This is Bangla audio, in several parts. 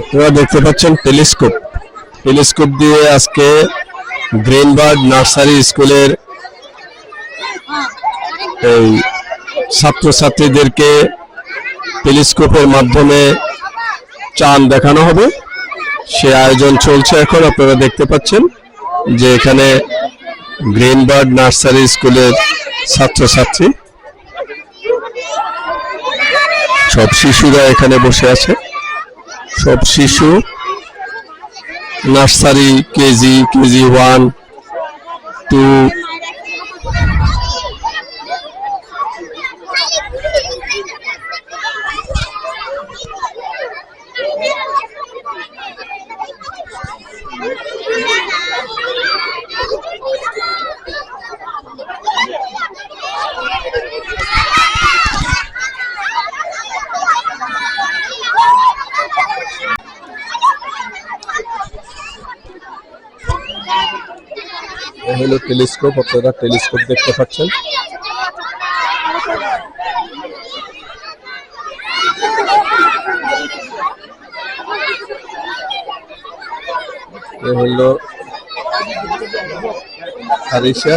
আপনারা দেখতে পাচ্ছেন টেলিস্কোপ। টেলিস্কোপ দিয়ে আজকে গ্রিনবার্ড নার্সারি স্কুলের এই ছাত্রছাত্রীদেরকে টেলিস্কোপের মাধ্যমে চাঁদ দেখানো হবে। সে আয়োজন চলছে এখন, আপনারা দেখতে পাচ্ছেন যে এখানে গ্রিনবার্ড নার্সারি স্কুলের ছাত্রছাত্রী। সব শিশুরা এখানে বসে আছে। সব শিশু nursery KG KG one two হলো টেলিস্কোপ আপনারা টেলিস্কোপ দেখতে পাচ্ছেন। এ হলো হারিসা।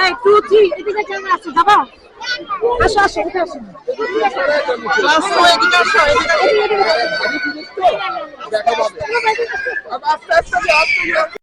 এই Ja, ja.